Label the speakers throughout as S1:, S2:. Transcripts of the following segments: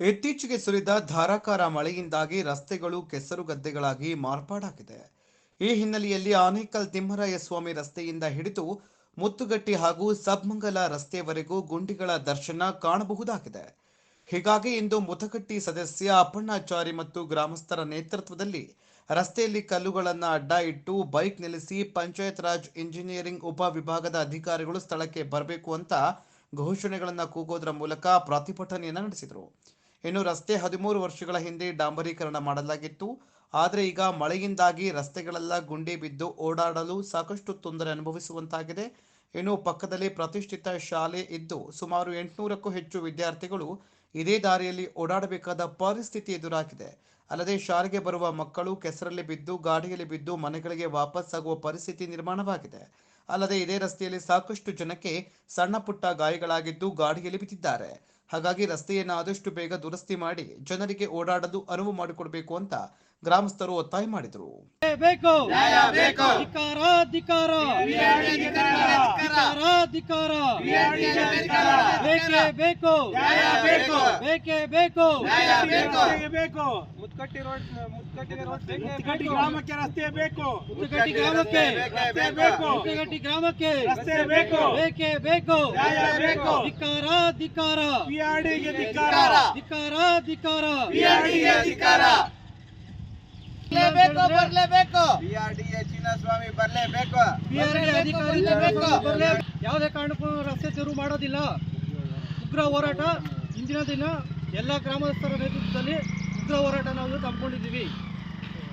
S1: ಇತ್ತೀಚೆಗೆ ಸುರಿದ ಧಾರಾಕಾರ ಮಳೆಯಿಂದಾಗಿ ರಸ್ತೆಗಳು ಕೆಸರು ಗದ್ದೆಗಳಾಗಿ ಮಾರ್ಪಾಡಾಗಿದೆ. ಈ ಹಿನ್ನೆಲೆಯಲ್ಲಿ ಆನೇಕಲ್ ತಿಮ್ಮರಾಯಸ್ವಾಮಿ ರಸ್ತೆಯಿಂದ ಹಿಡಿದು ಮುತ್ತುಗಟ್ಟಿ ಹಾಗೂ ಸಬ್ಮಂಗಲ ರಸ್ತೆಯವರೆಗೂ ಗುಂಡಿಗಳ ದರ್ಶನ ಕಾಣಬಹುದಾಗಿದೆ. ಹೀಗಾಗಿ ಇಂದು ಮುತಗಟ್ಟಿ ಸದಸ್ಯ ಅಪ್ಪಣ್ಣಾಚಾರಿ ಮತ್ತು ಗ್ರಾಮಸ್ಥರ ನೇತೃತ್ವದಲ್ಲಿ ರಸ್ತೆಯಲ್ಲಿ ಕಲ್ಲುಗಳನ್ನು ಅಡ್ಡ ಇಟ್ಟು ಬೈಕ್ ನಿಲ್ಲಿಸಿ ಪಂಚಾಯತ್ ರಾಜ್ ಇಂಜಿನಿಯರಿಂಗ್ ಉಪವಿಭಾಗದ ಅಧಿಕಾರಿಗಳು ಸ್ಥಳಕ್ಕೆ ಬರಬೇಕು ಅಂತ ಘೋಷಣೆಗಳನ್ನು ಕೂಗೋದ್ರ ಮೂಲಕ ಪ್ರತಿಭಟನೆಯನ್ನು ನಡೆಸಿದರು. ಇನ್ನು ರಸ್ತೆ ಹದಿಮೂರು ವರ್ಷಗಳ ಹಿಂದೆ ಡಾಂಬರೀಕರಣ ಮಾಡಲಾಗಿತ್ತು. ಆದರೆ ಈಗ ಮಳೆಯಿಂದಾಗಿ ರಸ್ತೆಗಳೆಲ್ಲ ಗುಂಡಿ ಬಿದ್ದು ಓಡಾಡಲು ಸಾಕಷ್ಟು ತೊಂದರೆ ಅನುಭವಿಸುವಂತಾಗಿದೆ. ಇನ್ನು ಪಕ್ಕದಲ್ಲಿ ಪ್ರತಿಷ್ಠಿತ ಶಾಲೆ ಇದ್ದು ಸುಮಾರು ಎಂಟುನೂರಕ್ಕೂ ಹೆಚ್ಚು ವಿದ್ಯಾರ್ಥಿಗಳು ಇದೇ ದಾರಿಯಲ್ಲಿ ಓಡಾಡಬೇಕಾದ ಪರಿಸ್ಥಿತಿ ಎದುರಾಗಿದೆ. ಅಲ್ಲದೆ ಶಾಲೆಗೆ ಬರುವ ಮಕ್ಕಳು ಕೆಸರಲ್ಲಿ ಬಿದ್ದು ಗಾಡಿಯಲ್ಲಿ ಬಿದ್ದು ಮನೆಗಳಿಗೆ ವಾಪಸ್ಸಾಗುವ ಪರಿಸ್ಥಿತಿ ನಿರ್ಮಾಣವಾಗಿದೆ. ಅಲ್ಲದೆ ಇದೇ ರಸ್ತೆಯಲ್ಲಿ ಸಾಕಷ್ಟು ಜನಕ್ಕೆ ಸಣ್ಣ ಪುಟ್ಟ ಗಾಯಗಳಾಗಿದ್ದು ಗಾಡಿಯಲ್ಲಿ ಬಿದ್ದಿದ್ದಾರೆ. ಹಾಗಾಗಿ ರಸ್ತೆಯನ್ನು ಆದಷ್ಟು ಬೇಗ ದುರಸ್ತಿ ಮಾಡಿ ಜನರಿಗೆ ಓಡಾಡಲು ಅನುವು ಮಾಡಿಕೊಡಬೇಕು ಅಂತ ಗ್ರಾಮಸ್ಥರು ಒತ್ತಾಯ ಮಾಡಿದರು.
S2: ಬೇಕು. ಧಿಕಾರ ಧಿಕಾರ ಧಿಕಾರ ಧಿಕಾರ ಬೇಕೇ ಬೇಕು. ಬೇಕೇ. ಬೇಕು
S3: ಬೇಕು. ಮುತ್ಕಟ್ಟಿ ರೋಡ್ ಮುತ್ಕಟ್ಟಿ ರೋಡ್
S2: ಮುತ್ಕಟ್ಟಿ
S3: ಗ್ರಾಮಕ್ಕೆ ರಸ್ತೆ ಬೇಕು.
S2: ಮುತ್ತುಗಟ್ಟಿ ಗ್ರಾಮಕ್ಕೆ
S3: ರಸ್ತೆ ಬೇಕು.
S2: ಮುತ್ತುಗಟ್ಟಿ ಗ್ರಾಮಕ್ಕೆ
S3: ರಸ್ತೆ ಬೇಕು.
S2: ಬೇಕೇ. ಬೇಕು
S3: ನ್ಯಾಯ ಬೇಕು.
S2: ಧಿಕಾರ ಧಿಕಾರ
S3: ಪಿಆರ್ಡಿಗೆ ಧಿಕ್ಕಾರ
S2: ಧಿಕಾರ ಧಿಕಾರ
S3: ಪಿಆರ್ಡಿಗೆ ಧಿಕ್ಕಾರ
S4: ಬರ್ಲೇಬೇಕು ಬರ್ಲೇಬೇಕು.
S5: ಬಿಆರ್ಡಿಎ ಚಿನ್ನಸ್ವಾಮಿ ಬರ್ಲೇಬೇಕು.
S2: PRD ಅಧಿಕಾರಿ
S4: ಬರ್ಲೇಬೇಕು.
S2: ಯಾವುದೇ ಕಾರಣಕ್ಕೂ ರಸ್ತೆ ತೆರವು ಮಾಡೋದಿಲ್ಲ. ಉಗ್ರ ಹೋರಾಟ ಇಂದಿನ ದಿನ ಎಲ್ಲ ಗ್ರಾಮಸ್ಥರ ನೇತೃತ್ವದಲ್ಲಿ ಉಗ್ರ ಹೋರಾಟ ನಾವು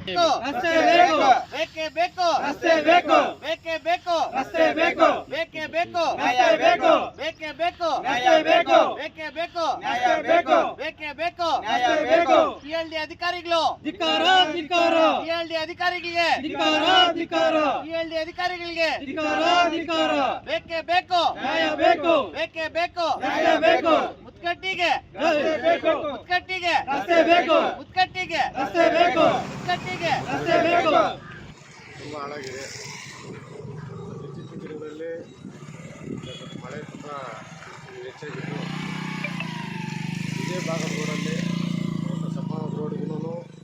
S2: ತಗೊಂಡಿದ್ದೀವಿ ರಸ್ತೆ ಬೇಕು
S4: ಬೇಕೇ ಬೇಕು
S2: ರಸ್ತೆ ಬೇಕು
S4: ಬೇಕೇ ಬೇಕು
S2: ರಸ್ತೆ ಬೇಕು
S4: ಬೇಕೇ ಬೇಕು
S2: ರಸ್ತೆ ಬೇಕು
S4: ಬೇಕೇ ಬೇಕು
S2: ರಸ್ತೆ ಬೇಕು
S4: ಬೇಕೇ ಬೇಕು
S2: ರಸ್ತೆ ಬೇಕು
S4: ಬೇಕೇ ಬೇಕು
S2: ರಸ್ತೆ ಬೇಕು
S4: ಪಿಎಲ್ಡಿ ಅಧಿಕಾರಿಗಳು
S2: ಧಿಕಾರ ಧಿಕಾರ
S4: ಪಿಎಲ್ಡಿ ಅಧಿಕಾರಿಗಳಿಗೆ
S2: ಧಿಕಾರ ಧಿಕಾರ
S4: ಪಿಎಲ್ಡಿ ಅಧಿಕಾರಿಗಳಿಗೆ
S2: ಧಿಕಾರ ಧಿಕಾರ
S4: ಬೇಕೇ ಬೇಕು
S2: ನ್ಯಾಯ ಬೇಕು
S4: ಬೇಕೇ ಬೇಕು
S2: ನ್ಯಾಯ ಬೇಕು
S4: ಮುತ್ಕಟ್ಟಿಗೆ
S2: ರಸ್ತೆ ಬೇಕು
S4: ಮುತ್ಕಟ್ಟಿಗೆ
S2: ರಸ್ತೆ ಬೇಕು
S4: ಮುತ್ಕಟ್ಟಿಗೆ
S2: ರಸ್ತೆ ಬೇಕು.
S4: ಮುತ್ಕಟ್ಟಿಗೆ
S2: ರಸ್ತೆ ಬೇಕು.
S6: ತುಂಬ ಹಾಳಾಗಿದೆ. ಇತ್ತೀಚಿನ ದಿನಗಳಲ್ಲಿ ಮಳೆ ತುಂಬ ಹೆಚ್ಚಾಗಿತ್ತು. ಇದೇ ಭಾಗದ ರೋಡಲ್ಲಿ ಸಪ್ಪ ರೋಡ್ಗೂ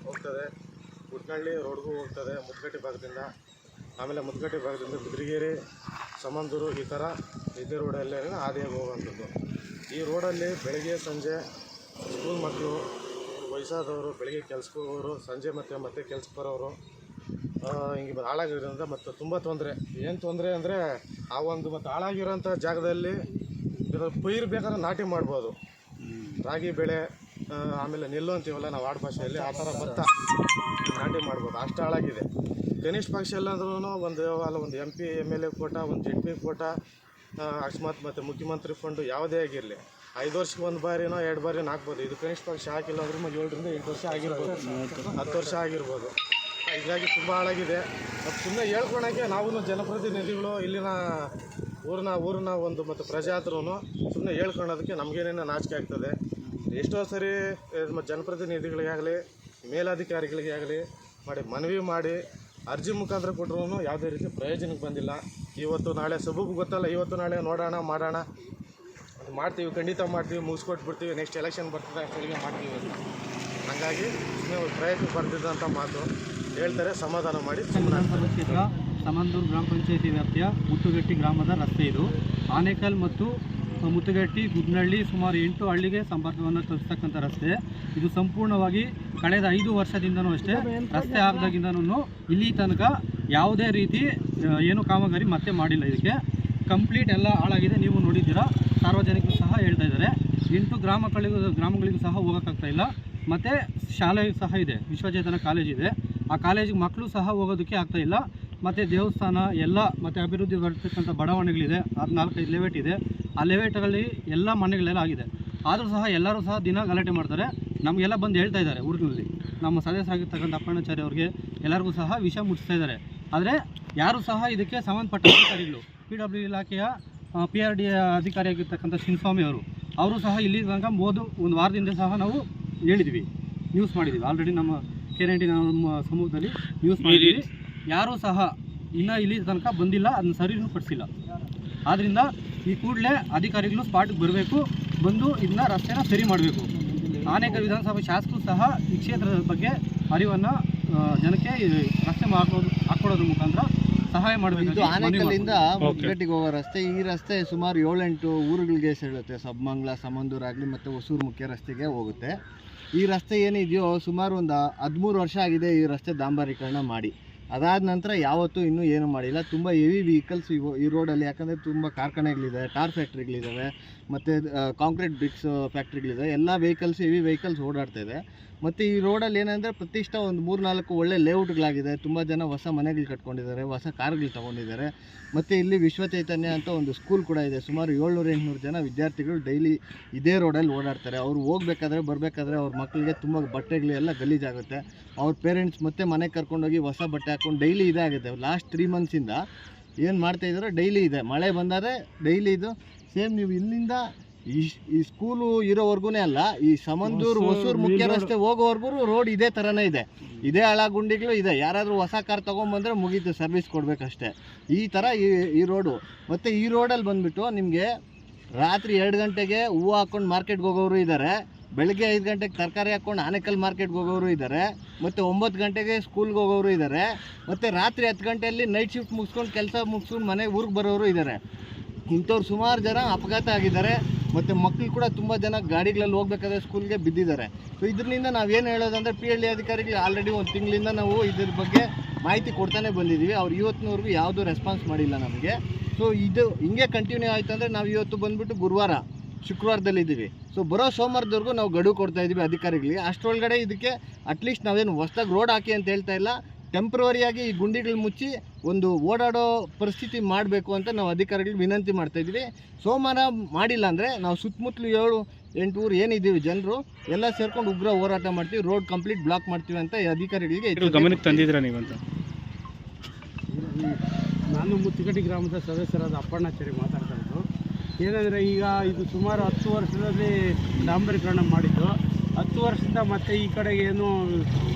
S6: ಹೋಗ್ತದೆ. ಉಟ್ನಳ್ಳಿ ರೋಡ್ಗೂ ಹೋಗ್ತದೆ ಮುದ್ಗಟ್ಟಿ ಭಾಗದಿಂದ. ಆಮೇಲೆ ಮುದ್ಗಟ್ಟಿ ಭಾಗದಿಂದ ಬಿದ್ರಿಗೇರಿ ಸಮಂದೂರು ಈ ಥರ ಇದೇ ರೋಡಲ್ಲೇ ಹಾದಿಯಾಗಿ ಹೋಗುವಂಥದ್ದು. ಈ ರೋಡಲ್ಲಿ ಬೆಳಗ್ಗೆ ಸಂಜೆ ಸ್ಕೂಲ್ ಮಕ್ಕಳು ವಯಸ್ಸಾದವರು, ಬೆಳಗ್ಗೆ ಕೆಲ್ಸಕ್ಕೆ ಹೋಗೋರು ಸಂಜೆ ಮತ್ತೆ ಮತ್ತೆ ಕೆಲ್ಸಕ್ಕೆ ಬರೋರು ಹಿಂಗೆ ಹಾಳಾಗಿರೋದ್ರಿಂದ ಮತ್ತು ತುಂಬ ತೊಂದರೆ. ಏನು ತೊಂದರೆ ಅಂದರೆ ಆ ಒಂದು ಮತ್ತು ಹಾಳಾಗಿರೋಂಥ ಜಾಗದಲ್ಲಿ ಪೈರು ಬೇಕಾದ್ರೆ ನಾಟಿ ಮಾಡ್ಬೋದು. ರಾಗಿ, ಬೆಳೆ ಆಮೇಲೆ ನೆಲ್ಲು ಅಂತೀವಲ್ಲ, ನಾವು ಆಡು ಭಾಷೆಯಲ್ಲಿ ಆ ಥರ ಭತ್ತ ನಾಟಿ ಮಾಡ್ಬೋದು. ಅಷ್ಟು ಹಾಳಾಗಿದೆ. ಕನಿಷ್ಠ ಪಕ್ಷ ಎಲ್ಲಾದ್ರೂ ಒಂದು, ಅಲ್ಲ, ಒಂದು M P M L A quota, ಒಂದು ಜಡ್ ಪಿ ಕೋಟ ಅಕಸ್ಮಾತ್ ಮತ್ತು ಮುಖ್ಯಮಂತ್ರಿ ಫಂಡು ಯಾವುದೇ ಆಗಿರಲಿ. ಐದು ವರ್ಷಕ್ಕೆ ಒಂದು ಬಾರಿನೋ ಎರಡು ಬಾರಿನೋ ಹಾಕ್ಬೋದು. ಇದು ಕನಿಷ್ಠ ಪಕ್ಷ ಹಾಕಿಲ್ಲ ಅಂದ್ರೂ ಏಳರಿಂದ ಎಂಟು ವರ್ಷ ಆಗಿರ್ಬೋದು. ಹತ್ತು ವರ್ಷ ಆಗಿರ್ಬೋದು. ಹೀಗಾಗಿ ತುಂಬ ಹಾಳಾಗಿದೆ. ಮತ್ತು ಸುಮ್ಮನೆ ಹೇಳ್ಕೊಳಕ್ಕೆ ನಾವು ಜನಪ್ರತಿನಿಧಿಗಳು, ಇಲ್ಲಿನ ಊರಿನ ಊರಿನ ಒಂದು ಮತ್ತು ಪ್ರಜಾತ್ರೂ ಸುಮ್ಮನೆ ಹೇಳ್ಕೊಳೋದಕ್ಕೆ ನಮಗೇನೇನೋ ನಾಚಿಕೆ ಆಗ್ತದೆ. ಎಷ್ಟೋ ಸರಿ ಜನಪ್ರತಿನಿಧಿಗಳಿಗಾಗಲಿ ಮೇಲಧಿಕಾರಿಗಳಿಗೆ ಆಗಲಿ ಮಾಡಿ ಮನವಿ ಮಾಡಿ ಅರ್ಜಿ ಮುಖಾಂತರ ಕೊಟ್ಟರು ಯಾವುದೇ ರೀತಿ ಪ್ರಯೋಜನಕ್ಕೆ ಬಂದಿಲ್ಲ. ಇವತ್ತು ನಾಳೆ ಸಬೂಬು ಗೊತ್ತಲ್ಲ, ಇವತ್ತು ನಾಳೆ ನೋಡೋಣ, ಮಾಡೋಣ. ಅದು ಮಾಡ್ತೀವಿ ಖಂಡಿತ ಮಾಡ್ತೀವಿ ಮುಗಿಸ್ಕೊಟ್ಬಿಡ್ತೀವಿ ನೆಕ್ಸ್ಟ್ ಎಲೆಕ್ಷನ್ ಬರ್ತದೆ ಅಷ್ಟೊತ್ತಿಗೆ ಮಾಡ್ತೀವಿ ಅಂತ ಹಾಗಾಗಿ ಒಂದು ಪ್ರಯತ್ನ ಬರ್ತಿದ್ದಂಥ ಮಾತು. ಹೇಳ್ತಾರೆ ಸಮಾಧಾನ ಮಾಡಿ
S2: ಸಮಂದೂರು ಗ್ರಾಮ ಪಂಚಾಯತಿ ವ್ಯಾಪ್ತಿಯ ಮುತ್ತುಗಟ್ಟಿ ಗ್ರಾಮದ ರಸ್ತೆ ಇದು. ಆನೇಕಲ್ ಮತ್ತು ಮುತ್ತುಗಟ್ಟಿ ಗುಡ್ನಳ್ಳಿ ಸುಮಾರು ಎಂಟು ಹಳ್ಳಿಗೆ ಸಂಪರ್ಕವನ್ನು ಕಲ್ಪಿಸ್ತಕ್ಕಂಥ ರಸ್ತೆ. ಇದು ಸಂಪೂರ್ಣವಾಗಿ ಕಳೆದ ಐದು ವರ್ಷದಿಂದನೂ ಅಷ್ಟೇ ರಸ್ತೆ ಆಗದಾಗಿಂದನೂ ಇಲ್ಲಿ ತನಕ ಯಾವುದೇ ರೀತಿ ಏನು ಕಾಮಗಾರಿ ಮತ್ತೆ ಮಾಡಿಲ್ಲ ಇದಕ್ಕೆ. ಕಂಪ್ಲೀಟ್ ಎಲ್ಲ ಹಾಳಾಗಿದೆ, ನೀವು ನೋಡಿದ್ದೀರಾ? ಸಾರ್ವಜನಿಕರು ಸಹ ಹೇಳ್ತಾ ಇದ್ದಾರೆ. ಎಂಟು ಗ್ರಾಮಗಳಿಗೂ ಗ್ರಾಮಗಳಿಗೂ ಸಹ ಹೋಗೋಕ್ಕಾಗ್ತಾ ಇಲ್ಲ. ಮತ್ತು ಶಾಲೆ ಸಹ ಇದೆ, ವಿಶ್ವಚೇತನ ಕಾಲೇಜ್ ಇದೆ. ಆ ಕಾಲೇಜಿಗೆ ಮಕ್ಕಳು ಸಹ ಹೋಗೋದಕ್ಕೆ ಆಗ್ತಾ ಇಲ್ಲ. ಮತ್ತು ದೇವಸ್ಥಾನ ಎಲ್ಲ, ಮತ್ತು ಅಭಿವೃದ್ಧಿ ಬರ್ತಕ್ಕಂಥ ಬಡಾವಣೆಗಳಿದೆ ಅದು ನಾಲ್ಕೈದು ಲೆವೆಟ್ ಇದೆ. ಆ ಲೆವೆಟ್ಗಳಲ್ಲಿ ಎಲ್ಲ ಮನೆಗಳೆಲ್ಲ ಆಗಿದೆ. ಆದರೂ ಸಹ ಎಲ್ಲರೂ ಸಹ ದಿನ ಗಲಾಟೆ ಮಾಡ್ತಾರೆ. ನಮಗೆಲ್ಲ ಬಂದು ಹೇಳ್ತಾ ಇದ್ದಾರೆ ಊರಿನಲ್ಲಿ. ನಮ್ಮ ಸದಸ್ಯರಾಗಿರ್ತಕ್ಕಂಥ ಅಪ್ಪಣ್ಣಾಚಾರ್ಯ ಅವ್ರಿಗೆ ಎಲ್ಲರಿಗೂ ಸಹ ವಿಷ ಮುಟ್ಟಿಸ್ತಾ ಇದ್ದಾರೆ. ಆದರೆ ಯಾರು ಸಹ ಇದಕ್ಕೆ ಸಂಬಂಧಪಟ್ಟ ಅಧಿಕಾರಿಗಳು ಪಿ ಡಬ್ಲ್ಯೂ ಇಲಾಖೆಯ ಪಿ ಆರ್ ಡಿ ಅಧಿಕಾರಿಯಾಗಿರ್ತಕ್ಕಂಥ ಶಿವಸ್ವಾಮಿ ಅವರು. ಅವರು ಸಹ ಇಲ್ಲಿ ತನಕ ಮೋದು ಒಂದು ವಾರದಿಂದ ಸಹ ನಾವು ಹೇಳಿದ್ವಿ. ನ್ಯೂಸ್ ಮಾಡಿದ್ದೀವಿ ಆಲ್ರೆಡಿ ನಮ್ಮ ಕೆರೆಂಟಿ ನಮ್ಮ ಸಮೂಹದಲ್ಲಿ ನ್ಯೂಸ್ ಮಾಡಿದ್ದೀವಿ ಯಾರೂ ಸಹ ಇನ್ನೂ ಇಲ್ಲಿ ತನಕ ಬಂದಿಲ್ಲ ಅದನ್ನ ಸರಿನೂ ಪಡಿಸಿಲ್ಲ ಆದ್ದರಿಂದ ಈ ಕೂಡಲೇ ಅಧಿಕಾರಿಗಳು ಸ್ಪಾಟ್ಗೆ ಬರಬೇಕು ಬಂದು ಇದನ್ನ ರಸ್ತೆನ ಸರಿ ಮಾಡಬೇಕು. ಅನೇಕ ವಿಧಾನಸಭಾ ಶಾಸಕರು ಸಹ ಈ ಕ್ಷೇತ್ರದ ಬಗ್ಗೆ ಅರಿವನ್ನು ಜನಕ್ಕೆ ರಸ್ತೆ ಹಾಕೋದು ಹಾಕ್ಕೊಡೋದ್ರ ಮುಖಾಂತರ ಸಹಾಯ ಮಾಡಬೇಕು
S7: ಆನೆಕಲ್ಲಿಂದ ಮುಗ್ಗಟ್ಟಿಗೆ ಹೋಗೋ ರಸ್ತೆ. ಈ ರಸ್ತೆ ಸುಮಾರು ಏಳೆಂಟು ಊರುಗಳಿಗೆ ಸೇರುತ್ತೆ. ಸಬ್ಮಂಗ್ಲ ಸಮಂದೂರ್ ಆಗಲಿ ಮತ್ತು ಹೊಸೂರು ಮುಖ್ಯ ರಸ್ತೆಗೆ ಹೋಗುತ್ತೆ. ಈ ರಸ್ತೆ ಏನಿದೆಯೋ ಸುಮಾರು ಒಂದು ಹದಿಮೂರು ವರ್ಷ ಆಗಿದೆ ಈ ರಸ್ತೆ ಡಾಂಬರೀಕರಣ ಮಾಡಿ. ಅದಾದ ನಂತರ ಯಾವತ್ತೂ ಇನ್ನೂ ಏನು ಮಾಡಿಲ್ಲ. ತುಂಬ ಹೆವಿ ವೆಹಿಕಲ್ಸ್ ಈ ರೋಡಲ್ಲಿ ಯಾಕಂದರೆ ತುಂಬ ಕಾರ್ಖಾನೆಗಳಿದೆ ಟಾರ್ ಫ್ಯಾಕ್ಟ್ರಿಗಳಿದ್ದಾವೆ ಮತ್ತು ಕಾಂಕ್ರೀಟ್ ಬ್ರಿಕ್ಸ್ ಫ್ಯಾಕ್ಟ್ರಿಗಳಿದೆ ಎಲ್ಲ ವೆಹಿಕಲ್ಸ್ ಹೆವಿ ವೆಹಿಕಲ್ಸ್ ಓಡಾಡ್ತಾ ಇದೆ. ಮತ್ತು ಈ ರೋಡಲ್ಲಿ ಏನಂದರೆ ಪ್ರತಿಷ್ಠ ಒಂದು ಮೂರು ನಾಲ್ಕು ಒಳ್ಳೆ ಲೇಔಟ್ಗಳಾಗಿದೆ ತುಂಬ ಜನ ಹೊಸ ಮನೆಗಳು ಕಟ್ಕೊಂಡಿದ್ದಾರೆ, ಹೊಸ ಕಾರ್ಗಳು ತೊಗೊಂಡಿದ್ದಾರೆ. ಮತ್ತು ಇಲ್ಲಿ ವಿಶ್ವ ಚೈತನ್ಯ ಅಂತ ಒಂದು ಸ್ಕೂಲ್ ಕೂಡ ಇದೆ. ಸುಮಾರು ಏಳ್ನೂರು, ಎಂಟುನೂರು ಜನ ವಿದ್ಯಾರ್ಥಿಗಳು ಡೈಲಿ ಇದೇ ರೋಡಲ್ಲಿ ಓಡಾಡ್ತಾರೆ. ಅವ್ರು ಹೋಗ್ಬೇಕಾದ್ರೆ, ಬರಬೇಕಾದ್ರೆ ಅವ್ರ ಮಕ್ಕಳಿಗೆ ತುಂಬ ಬಟ್ಟೆಗಳು ಎಲ್ಲ ಗಲೀಜಾಗುತ್ತೆ. ಅವ್ರ ಪೇರೆಂಟ್ಸ್ ಮತ್ತೆ ಮನೆಗೆ ಕರ್ಕೊಂಡೋಗಿ ಹೊಸ ಬಟ್ಟೆ ಹಾಕ್ಕೊಂಡು ಡೈಲಿ ಇದೇ ಆಗುತ್ತೆ. ಲಾಸ್ಟ್ ತ್ರೀ ಮಂತ್ಸಿಂದ ಏನು ಮಾಡ್ತಾಯಿದ್ದಾರೆ ಡೈಲಿ ಇದೆ. ಮಳೆ ಬಂದರೆ ಡೈಲಿ ಇದು. ಸೇಮ್ ನೀವು ಇಲ್ಲಿಂದ ಈ ಈ ಸ್ಕೂಲು ಇರೋವರೆಗೂ ಅಲ್ಲ ಈ ಸಮಂದೂರು ಹೊಸೂರು ಮುಖ್ಯ ರಸ್ತೆ ಹೋಗೋವರೆಗೂ ರೋಡ್ ಇದೇ ಥರನೇ ಇದೆ. ಇದೇ ಹಳ ಗುಂಡಿಗಳು ಇದೆ. ಯಾರಾದರೂ ಹೊಸ ಕಾರ್ ತೊಗೊಂಬಂದ್ರೆ ಮುಗೀತು ಸರ್ವಿಸ್ ಕೊಡಬೇಕಷ್ಟೇ. ಈ ಥರ ಈ ಈ ರೋಡು. ಮತ್ತು ಈ ರೋಡಲ್ಲಿ ಬಂದುಬಿಟ್ಟು ನಿಮಗೆ ರಾತ್ರಿ ಎರಡು ಗಂಟೆಗೆ ಹೂವು ಹಾಕ್ಕೊಂಡು ಮಾರ್ಕೆಟ್ಗೆ ಹೋಗೋರು ಇದ್ದಾರೆ ಬೆಳಗ್ಗೆ ಐದು ಗಂಟೆಗೆ ತರಕಾರಿ ಹಾಕ್ಕೊಂಡು ಆನೇಕಲ್ ಮಾರ್ಕೆಟ್ಗೆ ಹೋಗೋರು ಇದ್ದಾರೆ ಮತ್ತು ಒಂಬತ್ತು ಗಂಟೆಗೆ ಸ್ಕೂಲ್ಗೆ ಹೋಗೋರು ಇದ್ದಾರೆ ಮತ್ತು ರಾತ್ರಿ ಹತ್ತು ಗಂಟೆಯಲ್ಲಿ ನೈಟ್ ಶಿಫ್ಟ್ ಮುಗಿಸ್ಕೊಂಡು ಕೆಲಸ ಮುಗಿಸ್ಕೊಂಡು ಮನೆಗೆ ಊರಿಗೆ ಬರೋರು ಇದ್ದಾರೆ ಇಂಥವ್ರು ಸುಮಾರು ಜನ ಅಪಘಾತ ಆಗಿದ್ದಾರೆ. ಮತ್ತು ಮಕ್ಕಳು ಕೂಡ ತುಂಬ ಜನ ಗಾಡಿಗಳಲ್ಲಿ ಹೋಗ್ಬೇಕಾದ್ರೆ ಸ್ಕೂಲ್ಗೆ ಬಿದ್ದಿದ್ದಾರೆ. ಸೊ ಇದರಿಂದ ನಾವೇನು ಹೇಳೋದಂದರೆ ಪಿ ಎಲ್ ಡಿ ಅಧಿಕಾರಿಗಳು ಆಲ್ರೆಡಿ ಒಂದು ತಿಂಗಳಿಂದ ನಾವು ಇದ್ರ ಬಗ್ಗೆ ಮಾಹಿತಿ ಕೊಡ್ತಾನೆ ಬಂದಿದ್ದೀವಿ. ಅವ್ರು ಇವತ್ತಿನವರೆಗೂ ಯಾವುದೂ ರೆಸ್ಪಾನ್ಸ್ ಮಾಡಿಲ್ಲ ನಮಗೆ. ಸೊ ಇದು ಹಿಂಗೆ ಕಂಟಿನ್ಯೂ ಆಯಿತು ಅಂದರೆ ನಾವು ಇವತ್ತು ಬಂದುಬಿಟ್ಟು ಗುರುವಾರ, ಶುಕ್ರವಾರದಲ್ಲಿದ್ದೀವಿ. ಸೊ ಬರೋ ಸೋಮವಾರದವರೆಗೂ ನಾವು ಗಡುವು ಕೊಡ್ತಾ ಇದ್ದೀವಿ ಅಧಿಕಾರಿಗಳಿಗೆ. ಅಷ್ಟರೊಳಗಡೆ ಇದಕ್ಕೆ ಅಟ್ಲೀಸ್ಟ್ ನಾವೇನು ಹೊಸ್ದಾಗಿ ರೋಡ್ ಹಾಕಿ ಅಂತ ಹೇಳ್ತಾ ಇಲ್ಲ. ಟೆಂಪ್ರವರಿಯಾಗಿ ಈ ಗುಂಡಿಗಳು ಮುಚ್ಚಿ ಒಂದು ಓಡಾಡೋ ಪರಿಸ್ಥಿತಿ ಮಾಡಬೇಕು ಅಂತ ನಾವು ಅಧಿಕಾರಿಗಳಿಗೆ ವಿನಂತಿ ಮಾಡ್ತಾ ಇದ್ದೀವಿ. ಸೋಮವಾರ ಮಾಡಿಲ್ಲ ಅಂದರೆ ನಾವು ಸುತ್ತಮುತ್ತಲು ಏಳು ಎಂಟು ಊರು ಏನಿದ್ದೀವಿ ಜನರು ಎಲ್ಲ ಸೇರ್ಕೊಂಡು ಉಗ್ರ ಹೋರಾಟ ಮಾಡ್ತೀವಿ ರೋಡ್ ಕಂಪ್ಲೀಟ್ ಬ್ಲಾಕ್ ಮಾಡ್ತೀವಿ ಅಂತ ಈ ಅಧಿಕಾರಿಗಳಿಗೆ
S8: ಗಮನಕ್ಕೆ ತಂದಿದ್ದೀರಾ ನೀವಂತ
S9: ನಾನು ಮುತ್ತಿಗಟ್ಟಿ ಗ್ರಾಮದ ಸದಸ್ಯರಾದ ಅಪ್ಪಣ್ಣಾಚಾರಿ ಮಾತಾಡ್ತಾ ಇದ್ದರು ಏನಂದರೆ ಈಗ ಇದು ಸುಮಾರು ಹತ್ತು ವರ್ಷದಲ್ಲಿ ಡಾಂಬರೀಕರಣ ಮಾಡಿದ್ದು ಹತ್ತು ವರ್ಷದಿಂದ ಮತ್ತೆ ಈ ಕಡೆಗೆ ಏನು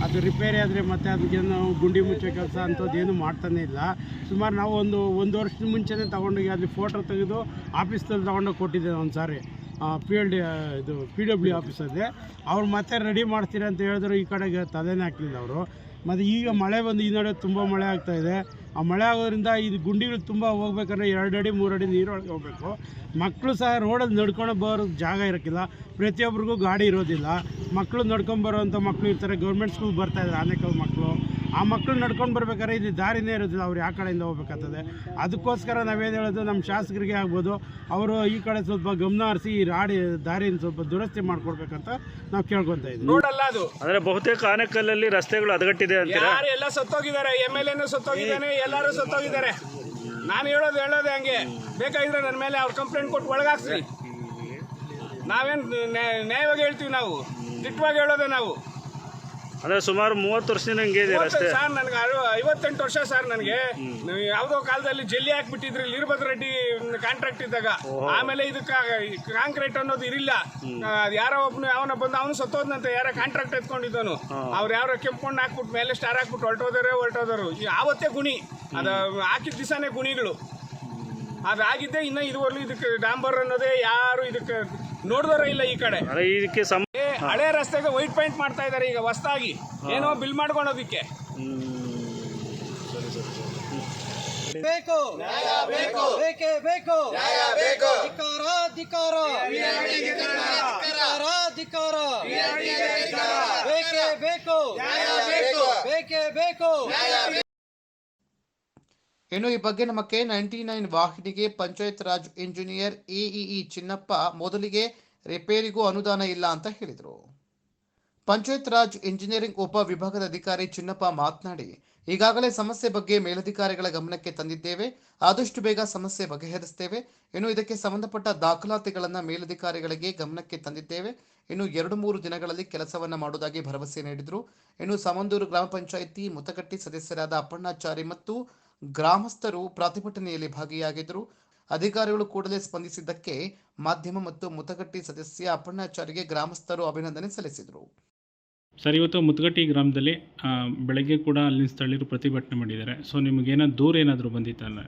S9: ಅದು ರಿಪೇರಿ ಆದರೆ ಮತ್ತೆ ಅದಕ್ಕೇನು ಗುಂಡಿ ಮುಚ್ಚೋ ಕೆಲಸ ಅಂಥದ್ದು ಏನು ಮಾಡ್ತಾನೆ ಇಲ್ಲ. ಸುಮಾರು ನಾವು ಒಂದು ಒಂದು ವರ್ಷದ ಮುಂಚೆನೇ ತೊಗೊಂಡೋಗಿ ಅಲ್ಲಿ ಫೋಟೋ ತೆಗೆದು ಆಫೀಸ್ದಲ್ಲಿ ತೊಗೊಂಡೋಗಿ ಕೊಟ್ಟಿದ್ದೆ ಒಂದು ಸಾರಿ. ಪಿ ಎಲ್ ಡಿ ಇದು ಪಿ ಡಬ್ಲ್ಯೂ ಆಫೀಸಲ್ಲಿ ಅವ್ರು ಮತ್ತೆ ರೆಡಿ ಮಾಡ್ತೀರಿ ಅಂತ ಹೇಳಿದ್ರು, ಈ ಕಡೆಗೆ ತಲೆನೇ ಹಾಕಲಿಲ್ಲ ಅವರು. ಮತ್ತು ಈಗ ಮಳೆ ಬಂದು ಈ ನಡುವೆ ತುಂಬ ಮಳೆ ಆಗ್ತಾ ಇದೆ. ಆ ಮಳೆ ಆಗೋದ್ರಿಂದ ಇದು ಗುಂಡಿಗಳು ತುಂಬ ಹೋಗ್ಬೇಕಂದ್ರೆ ಎರಡು ಅಡಿ, ಮೂರು ಅಡಿ ನೀರೊಳಗೆ ಹೋಗಬೇಕು. ಮಕ್ಕಳು ಸಹ ರೋಡಲ್ಲಿ ನಡ್ಕೊಂಡು ಬರೋ ಜಾಗ ಇರೋಕ್ಕಿಲ್ಲ. ಪ್ರತಿಯೊಬ್ಬರಿಗೂ ಗಾಡಿ ಇರೋದಿಲ್ಲ. ಮಕ್ಕಳು ನಡ್ಕೊಂಡು ಬರೋವಂಥ ಮಕ್ಕಳು ಇರ್ತಾರೆ. ಗೌರ್ಮೆಂಟ್ ಸ್ಕೂಲ್ ಬರ್ತಾ ಇದ್ದಾರೆ ಆನೇಕಲ್ ಮಕ್ಕಳು ಆ ಮಕ್ಕಳು ನಡ್ಕೊಂಡು ಬರ್ಬೇಕಾದ್ರೆ ಇಲ್ಲಿ ದಾರಿನೇ ಇರೋದಿಲ್ಲ. ಅವ್ರು ಯಾವ ಕಡೆಯಿಂದ ಹೋಗ್ಬೇಕಾಗ್ತದೆ? ಅದಕ್ಕೋಸ್ಕರ ನಾವೇನು ಹೇಳೋದು? ನಮ್ಮ ಶಾಸಕರಿಗೆ ಆಗ್ಬೋದು. ಅವರು ಈ ಕಡೆ ಸ್ವಲ್ಪ ಗಮನ ಹರಿಸಿ ಈ ರಾಡಿ ದಾರಿನ ಸ್ವಲ್ಪ ದುರಸ್ತಿ ಮಾಡ್ಕೊಡ್ಬೇಕಂತ ನಾವು ಕೇಳ್ಕೊತಾ ಇದ್ದೀವಿ.
S10: ನೋಡಲ್ಲ ಅದು.
S8: ಅಂದ್ರೆ ಬಹುತೇಕ ಆನೆಕಲ್ಲಲ್ಲಿ ರಸ್ತೆಗಳು ಅದಗಟ್ಟಿದೆ ಅಂತ
S10: ಯಾರು ಎಲ್ಲ ಸತ್ತೋಗಿದ್ದಾರೆ? ಎಂ ಎಲ್ ಎನು ಸತ್ತೋಗಿದ್ದಾನೆ ಎಲ್ಲರೂ ಸತ್ತೋಗಿದ್ದಾರೆ. ನಾನು ಹೇಳೋದು ಹೇಳೋದು ಹಂಗೆ. ಬೇಕಾಗಿದ್ರೆ ನನ್ನ ಮೇಲೆ ಅವ್ರು ಕಂಪ್ಲೇಂಟ್ ಕೊಟ್ಟು ಒಳಗಾಕ್ಸಿ ನಾವೇನು ನ್ಯಾಯವಾಗಿ ಹೇಳ್ತೀವಿ ನಾವು. ದಿಟ್ಟವಾಗಿ ಹೇಳೋದೇ ನಾವು.
S8: ಅಂದ್ರೆ ಸುಮಾರು ಮೂವತ್ತು ವರ್ಷದಿಂದ ಹಂಗೆ ಇದೆ ಅಷ್ಟೇ?
S10: ಸರ್ ನನಗೆ ಐವತ್ತೆಂಟು ವರ್ಷ ಸರ್ ನನಗೆ. ನೀವು ಯಾವುದೋ ಕಾಲದಲ್ಲಿ ಜಲ್ಲಿ ಹಾಕ್ಬಿಟ್ಟಿದ್ರಿ ವೀರಭದ್ರ ರೆಡ್ಡಿ ಕಾಂಟ್ರಾಕ್ಟ್ ಇದ್ದಾಗ. ಆಮೇಲೆ ಇದಕ್ಕೆ ಕಾಂಕ್ರೀಟ್ ಅನ್ನೋದು ಇರಿಲ್ಲ. ಅದು ಯಾರೋ ಒಬ್ಬನು ಅವನ ಬಂದು ಅವನು ಸತ್ತೋದ್ನಂತೆ ಯಾರ ಕಾಂಟ್ರಾಕ್ಟ್ ಎತ್ಕೊಂಡಿದ್ದನು ಅವ್ರು ಯಾರೋ ಕೆಂಪಣ್ಣ ಹಾಕ್ಬಿಟ್ಟು ಮೇಲೆ ಸ್ಟಾರ್ ಹಾಕ್ಬಿಟ್ಟು ಹೊರಟೋದಾರೆ ಹೊರಟೋದರು ಆವತ್ತೇ ಗುಣಿ. ಅದು ಹಾಕಿದ ದಿವಸನೇ ಗುಣಿಗಳು. ಅದಾಗಿದ್ದೆ ಇನ್ನು ಇದುವರೆಗೂ ಇದಕ್ಕೆ ಡಾಂಬರ್ ಅನ್ನೋದೇ ಯಾರು ಇದಕ್ಕೆ ನೋಡಿದವರೇ ಇಲ್ಲ ಈ ಕಡೆ.
S8: ಇದಕ್ಕೆ
S10: ಹಳೆ ರಸ್ತೆಗೆ ವೈಟ್ ಪೇಂಟ್ ಮಾಡ್ತಾ ಇದ್ದಾರೆ ಈಗ ಹೊಸದಾಗಿ. ಏನೋ ಬಿಲ್ ಮಾಡ್ಕೊಳೋದಿಕ್ಕೆ
S7: ಬೇಕು. ಬೇಕೇ. ಬೇಕು ಬೇಕು. ಬೇಕೇ. ಬೇಕು
S1: ಇನ್ನು ಈ ಬಗ್ಗೆ ನಮ್ಮ ಕೆ ನೈಂಟಿ ನೈನ್ ವಾಹಿನಿಗೆ ಪಂಚಾಯತ್ ರಾಜ್ ಇಂಜಿನಿಯರ್ ಎಇಇ ಚಿನ್ನಪ್ಪ ಮೊದಲಿಗೆ ರಿಪೇರಿಗೂ ಅನುದಾನ ಇಲ್ಲ ಅಂತ ಹೇಳಿದರು. ಪಂಚಾಯತ್ ರಾಜ್ ಇಂಜಿನಿಯರಿಂಗ್ ಉಪ ವಿಭಾಗದ ಅಧಿಕಾರಿ ಚಿನ್ನಪ್ಪ ಮಾತನಾಡಿ, ಈಗಾಗಲೇ ಸಮಸ್ಯೆ ಬಗ್ಗೆ ಮೇಲಧಿಕಾರಿಗಳ ಗಮನಕ್ಕೆ ತಂದಿದ್ದೇವೆ. ಆದಷ್ಟು ಬೇಗ ಸಮಸ್ಯೆ ಬಗೆಹರಿಸುತ್ತೇವೆ ಇನ್ನು ಇದಕ್ಕೆ ಸಂಬಂಧಪಟ್ಟ ದಾಖಲಾತಿಗಳನ್ನು ಮೇಲಧಿಕಾರಿಗಳಿಗೆ ಗಮನಕ್ಕೆ ತಂದಿದ್ದೇವೆ. ಇನ್ನು ಎರಡು ಮೂರು ದಿನಗಳಲ್ಲಿ ಕೆಲಸವನ್ನು ಮಾಡುವುದಾಗಿ ಭರವಸೆ ನೀಡಿದರು. ಇನ್ನು ಸಮಂದೂರು ಗ್ರಾಮ ಪಂಚಾಯಿತಿ ಮುತಗಟ್ಟಿ ಸದಸ್ಯರಾದ ಅಪ್ಪಣ್ಣಾಚಾರಿ ಮತ್ತು ಗ್ರಾಮಸ್ಥರು ಪ್ರತಿಭಟನೆಯಲ್ಲಿ ಭಾಗಿಯಾಗಿದ್ದರು. ಅಧಿಕಾರಿಗಳು ಕೂಡಲೇ ಸ್ಪಂದಿಸಿದ್ದಕ್ಕೆ ಮಾಧ್ಯಮ ಮತ್ತು ಮುತಗಟ್ಟಿ ಸದಸ್ಯ ಅಪ್ಪಣ್ಣಾಚಾರಿಗೆ ಗ್ರಾಮಸ್ಥರು ಅಭಿನಂದನೆ ಸಲ್ಲಿಸಿದರು.
S8: ಸರ್ ಇವತ್ತು ಮುತ್ಗಟ್ಟಿ ಗ್ರಾಮದಲ್ಲಿ ಬೆಳಗ್ಗೆ ಕೂಡ ಅಲ್ಲಿನ ಸ್ಥಳೀಯರು ಪ್ರತಿಭಟನೆ ಮಾಡಿದ್ದಾರೆ. ಸೊ ನಿಮಗೇನೋ ದೂರ ಏನಾದರೂ ಬಂದಿತ್ತಲ್ಲ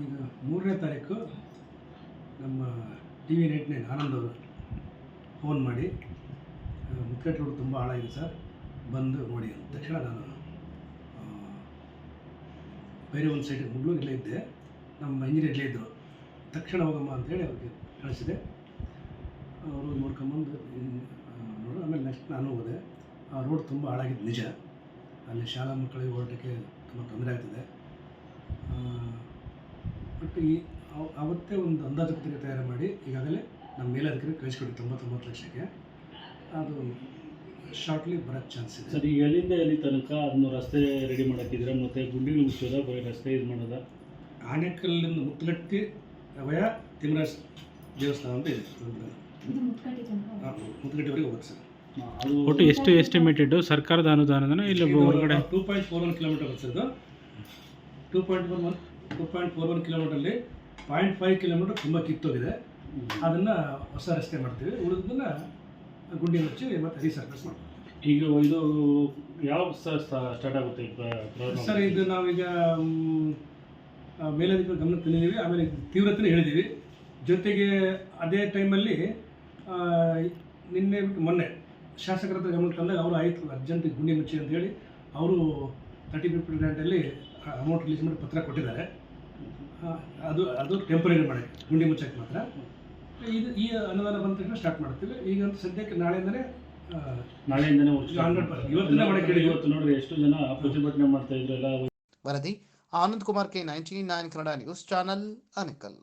S2: ಈಗ ಮೂರನೇ ತಾರೀಕು ನಮ್ಮ
S3: T V night nine Anand ಅವರು ಫೋನ್ ಮಾಡಿ ಮುತ್ಕಟ್ಟು ತುಂಬ ಹಾಳಾಗಿದೆ ಸರ್ ಬಂದು ನೋಡಿ ಅಂತ ತಕ್ಷಣ ನಾನು ಬೇರೆ ಒಂದು ಸೈಡ್ ಇಲ್ಲೇ ಇದ್ದೆ, ನಮ್ಮ ಇಂಜಿನಿಯರ್ ಇಲ್ಲೇ ಇದ್ದರು ತಕ್ಷಣ ಹೋಗಮ್ಮ ಅಂತೇಳಿ ಅವ್ರಿಗೆ ಕಳಿಸಿದೆ. ಅವರು ನೋಡ್ಕೊಂಬಂದು ನೋಡಿ, ಆಮೇಲೆ ನೆಕ್ಸ್ಟ್ ನಾನು ಹೋದೆ. ಆ ರೋಡ್ ತುಂಬ ಹಾಳಾಗಿದ್ದು ನಿಜ. ಅಲ್ಲಿ ಶಾಲಾ ಮಕ್ಕಳಿಗೆ ಹೊರಟಕ್ಕೆ ತುಂಬ ತೊಂದರೆ ಆಗ್ತದೆ. ಬಟ್ ಈ, ಅವ- ಅವತ್ತೇ ಒಂದು ಅಂದಾಜು ಪತ್ರಿಕೆ ತಯಾರು ಮಾಡಿ ಈಗಾಗಲೇ ನಮ್ಮ ಮೇಲಧಿಕಾರಿ ಕಳಿಸ್ಕೊಡಿ ತೊಂಬತ್ತೊಂಬತ್ತು ಲಕ್ಷಕ್ಕೆ. ಅದು ಶಾರ್ಟ್ಲಿ ಬರೋಕ್ಕೆ ಚಾನ್ಸ್ ಇದೆ
S8: ಸರ್ ಈಗ ಎಲ್ಲಿಂದ ಎಲ್ಲಿ ತನಕ ಅದನ್ನು ರಸ್ತೆ ರೆಡಿ ಮಾಡೋಕ್ಕಿದ್ರೆ ಮತ್ತೆ ಗುಂಡಿಗಳು ಮುಚ್ಚೋದ ಬರೀ ರಸ್ತೆ ಇದು ಮಾಡೋದ?
S3: ಆನೆಕಲ್ಲಿಂದ ಮುತ್ತಗಟ್ಟಿ ವಯ ತಿಮ್ಮರಾಜ್ ದೇವಸ್ಥಾನ ಅಂತ ಇದೆ. ಮುತ್ತಗಟ್ಟಿವರೆಗೆ ಹೋಗುತ್ತೆ ಸರ್
S8: ಅದು
S11: ಒಟ್ಟು ಎಷ್ಟು ಎಸ್ಟಿಮೇಟೆಡ್ ಸರ್ಕಾರದ ಅನುದಾನದನ ಇಲ್ಲ ಹೊರಗಡೆ?
S3: Two point four one kilometre sir ಇದು. Two point one one two point four one ಕಿಲೋಮೀಟರಲ್ಲಿ point five kilometre ತುಂಬ ಕಿತ್ತೋಗಿದೆ. ಅದನ್ನು ಹೊಸ ರಸ್ತೆ ಮಾಡ್ತೀವಿ. ಉಳಿದನ್ನ ಗುಂಡಿ ಮುಚ್ಚಿ ಮತ್ತೆ ರೀಸರ್ಫೇಸ್ ಮಾಡ್ತೀವಿ
S8: ಈಗ ಇದು ಯಾವ ಸ್ಟಾರ್ಟ್ ಆಗುತ್ತೆ?
S3: ಸರ್ ಇದು ನಾವೀಗ ಮೇಲಧಿಕ ಗಮನ ತಂದಿದ್ದೀವಿ ಆಮೇಲೆ ತೀವ್ರತೆ ತೀವ್ರತೆನೇ ಹೇಳಿದ್ದೀವಿ. ಜೊತೆಗೆ ಅದೇ ಟೈಮಲ್ಲಿ ನಿನ್ನೆ ಬಿಟ್ಟು ಮೊನ್ನೆ ಶಾಸಕರ ಹತ್ರ ಗಮನ ತಂದಾಗ ಅವರು ಆಯಿತು ಅರ್ಜೆಂಟ್ ಗುಂಡಿ ಮುಚ್ಚಿ ಅಂತ ಹೇಳಿ ಅವರು ತರ್ಟಿ ಫಿಫ್ಟಿ ಗ್ರಾಂಟಲ್ಲಿ ಅಮೌಂಟ್ ರಿಲೀಸ್ ಮಾಡಿ ಪತ್ರ ಕೊಟ್ಟಿದ್ದಾರೆ. ಅದು ಅದು ಟೆಂಪ್ರರಿ ಮಾಡಿ ಗುಂಡಿ ಮುಚ್ಚಕ್ಕೆ ಮಾತ್ರ. ಇದು ಈ ಅನುದಾನ ಬಂದ ತಕ್ಷಣ ಸ್ಟಾರ್ಟ್ ಮಾಡ್ತೀವಿ ಈಗ ಸದ್ಯಕ್ಕೆ ನಾಳೆಯಿಂದನೇ ಆ,
S8: ನಾಳೆಯಿಂದನೇ work start
S3: 100%
S8: ಮಾಡ್ತಾರೆ.
S3: ಇವತ್ತಿಂದ ಮಾಡಕ್ಕೆ ಹೇಳಿದ್ದೀವಿ.
S8: ಇವತ್ತು ನೋಡ್ರಿ ಎಷ್ಟು ಜನ ಪ್ರತಿಭಟನೆ ಮಾಡ್ತಾ ಇದ್ರು ಎಲ್ಲ
S1: ವರದಿ Anand Kumar K ninety nine Kannada news channel Anekal